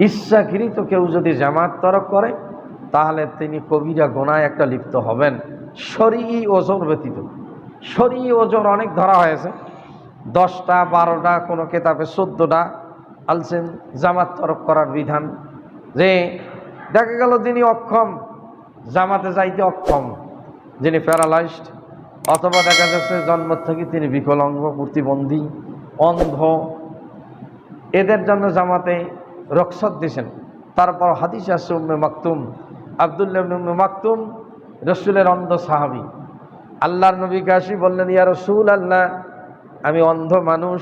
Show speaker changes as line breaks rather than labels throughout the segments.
ইচ্ছাকৃত কেউ যদি জামাত তরক করে, তাহলে তিনি কবিরা গোনায় একটা লিপ্ত হবেন। শরী ওজোর ব্যতীত। শরী ওজোর অনেক ধরা হয়েছে। দশটা, বারোটা, কোনো কেতাবে চোদ্দোটা আলছেন জামাত তরক করার বিধান। যে দেখা গেল যিনি অক্ষম, জামাতে যাইতে অক্ষম, যিনি প্যারালাইজড, অথবা দেখা যাচ্ছে জন্ম থেকে তিনি বিকলাঙ্গ প্রতিবন্ধী অন্ধ, এদের জন্য জামাতে রক্ষত দিয়েছেন। তারপর হাদিস আছে উম্মে মাকতুম, আবদুল্লাহ উম্মে মাকতুম, রসুলের অন্ধ সাহাবি। আল্লাহর নবী কাশি বললেন, ইয়া রসুল আল্লাহ আমি অন্ধ মানুষ,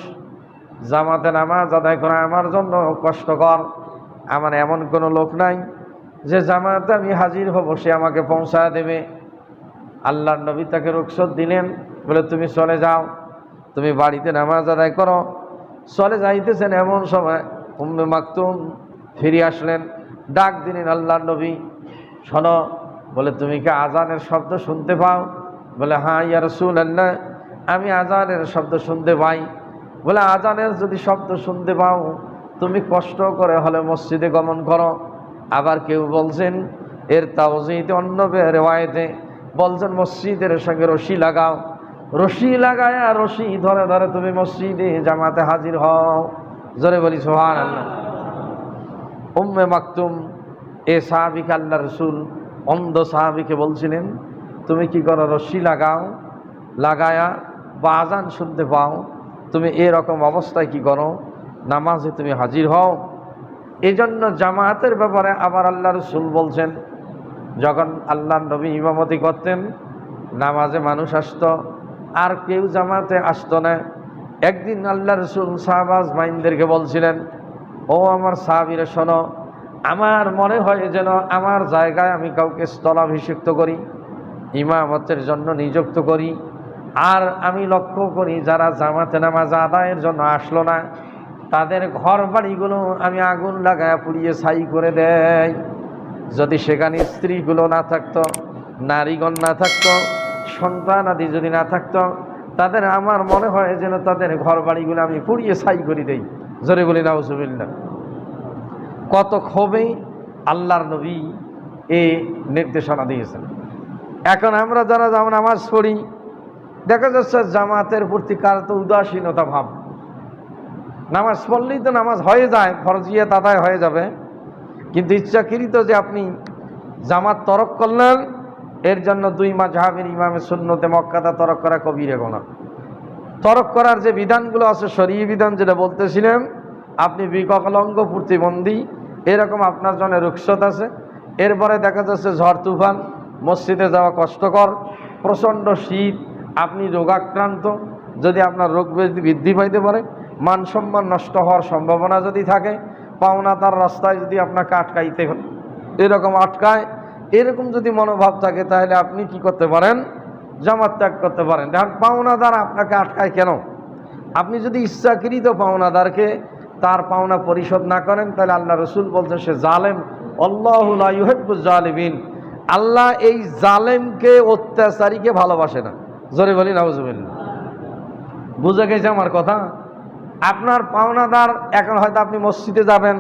জামাতে নামাজ আদায় করা আমার জন্য কষ্টকর, আমার এমন কোনো লোক নাই যে জামাতে আমি হাজির হব, সে আমাকে পৌঁছায় দেবে। আল্লাহর নবী তাকে রুখসত দিলেন, বলে, তুমি চলে যাও, তুমি বাড়িতে নামাজ আদায় করো। চলে যাইতেছেন এমন সময় উম্মে মাকতুম ফিরে আসলেন। ডাক দিলেন আল্লাহ নবী, শোনো। বলে, তুমি কি আজানের শব্দ শুনতে পাও? বলে হ্যাঁ ইয়া রসুল আল্লাহ আমি আজানের শব্দ শুনতে পাই। বলে আজানের যদি শব্দ শুনতে পাও, তুমি কষ্ট করে হলে মসজিদে গমন করো। আবার কেউ বলছেন, এর তাওজিতে অন্য রেওয়ায়তে। বলছেন, মসজিদের সঙ্গে রশি লাগাও। রশি লাগায় আর রশি ধরে ধরে তুমি মসজিদে জামাতে হাজির হও। জোরে বলি সোহান আল্লাহ উম্মে মাকতুম, এ সাহাবিকে আল্লাহ রসুল অন্ধ সাহাবিকে বলছিলেন, তুমি কি করো, রশি লাগাও, লাগায়া বা আজান শুনতে পাও? তুমি এরকম অবস্থায় কি করো? নামাজে তুমি হাজির হও? এজন্য জামায়াতের ব্যাপারে আবার আল্লাহ রসুল বলছেন, যখন আল্লাহ নবী ইমামতি করতেন, নামাজে মানুষ আসতো, আর কেউ জামাতে আসতো না। একদিন আল্লাহ রসুল শাহবাজ মাইনদেরকে বলছিলেন, ও আমার সাহাবিরে, শোনো, আমার মনে হয় যেন আমার জায়গায় আমি কাউকে স্থলাভিষিক্ত করি, ইমামতের জন্য নিযুক্ত করি, আর আমি লক্ষ্য করি যারা জামাতে নামাজ আদায়ের জন্য আসলো না, তাদের ঘর বাড়িগুলো আমি আগুন লাগায় পুড়িয়ে ছাই করে দেয় যদি সেখানে স্ত্রীগুলো না থাকতো, নারীগণ না থাকতো, সন্তান আদি যদি না থাকতো তাদের আমার মনে হয় যেন তাদের ঘর বাড়িগুলো আমি পুড়িয়ে ছাই করে দেই। জোরে বলি নাউজুবিল্লা কত ক্ষোভে আল্লাহর নবী এ নির্দেশনা দিয়েছেন। এখন আমরা যারা যেমন নামাজ পড়ি, দেখা যাচ্ছে জামাতের প্রতি কার তো উদাসীনতা ভাব। নামাজ পড়লেই তো নামাজ হয়ে যায় ফরজিয়া তাদায় হয়ে যাবে। কিন্তু ইচ্ছাকৃত যে আপনি জামাত তরক করলেন এর জন্য দুই মাঝহাবের ইমামের শূন্যতে মক্কাদা তরক করা কবিরে গোনা তরক করার যে বিধানগুলো আছে, শরীয় বিধান যেটা বলতেছিলেন আপনি বিকলঙ্গ প্রতিবন্ধী, এরকম আপনার জন্য রুক্ষত আছে। এরপরে দেখা যাচ্ছে ঝড় তুফান, মসজিদে যাওয়া কষ্টকর, প্রচণ্ড শীত, আপনি রোগাক্রান্ত, যদি আপনার রোগ বৃদ্ধি পাইতে পারে মান সম্মান নষ্ট হওয়ার সম্ভাবনা যদি থাকে, পাওনা তার রাস্তায় যদি আপনাকে আটকাইতে এরকম আটকায় এরকম যদি মনোভাব থাকে, তাহলে আপনি কি করতে পারেন? জামাত ত্যাগ করতে পারেন। দেখেন পাওনাদার আপনাকে আটকায় কেন? আপনি যদি ইচ্ছাকৃত পাওনাদারকে তার পাওনা পরিশোধ না করেন, তাহলে আল্লাহ রসুল বলছেন সে জালেম। জালিবিন আল্লাহ এই জালেমকে, অত্যাচারীকে ভালোবাসে না। জোরে বলি নাউজুবিল্লা বুঝে গেছে আমার কথা? আপনার পাওনাদার এখন হয়তো আপনি মসজিদে যাবেন,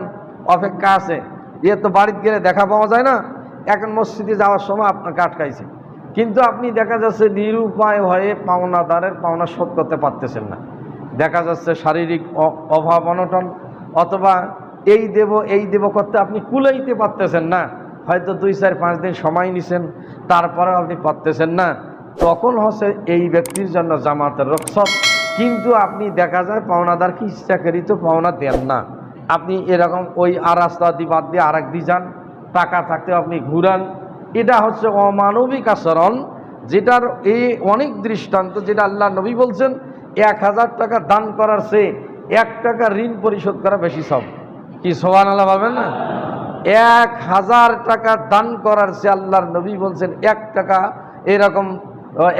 অপেক্ষা আছে। ইয়ে তো বাড়িতে গেলে দেখা পাওয়া যায় না। এখন মসজিদে যাওয়ার সময় আপনাকে আটকাইছে। কিন্তু আপনি দেখা যাচ্ছে নিরুপায় হয়ে পাওনাদারের পাওনা শোধ করতে পারতেছেন না। দেখা যাচ্ছে শারীরিক অভাব, অনটন, অথবা এই দেব এই দেব করতে আপনি কুলাইতে পারতেছেন না। হয়তো দুই, চার, পাঁচ দিন সময় নিছেন তারপরে আপনি পারতেছেন না। তখন হচ্ছে এই ব্যক্তির জন্য জামাতের রক্ষক কিন্তু আপনি দেখা যায় পাওনাদারকে ইচ্ছাকৃত পাওনা দেন না। আপনি এরকম ওই আর রাস্তা দিয়ে বাদ দিয়ে আর এক দিয়ে যান। টাকা থাকতে আপনি ঘুরান। এটা হচ্ছে অমানবিক আচরণ, যেটার এই অনেক দৃষ্টান্ত যেটা আল্লাহ নবী বলছেন, এক হাজার টাকা দান করার চেয়ে এক টাকা ঋণ পরিশোধ করা বেশি সব। কি সোহান আল্লাহ পাবেন না? এক হাজার টাকা দান করার চেয়ে আল্লাহর নবী বলছেন, এক টাকা, এরকম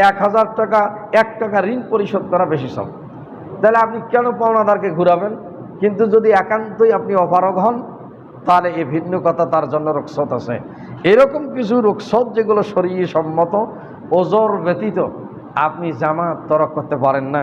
এক হাজার টাকা, এক টাকা ঋণ পরিশোধ করা বেশি সব। তাহলে আপনি কেন পাওনাদারকে ঘুরাবেন? কিন্তু যদি একান্তই আপনি অপারগ হন তাহলে এ ভিন্ন কথা তার জন্য রক্ষত আছে। এরকম কিছু রক্ষত যেগুলো শরীর সম্মত ওজোর ব্যতীত আপনি জামা তরক করতে পারেন না।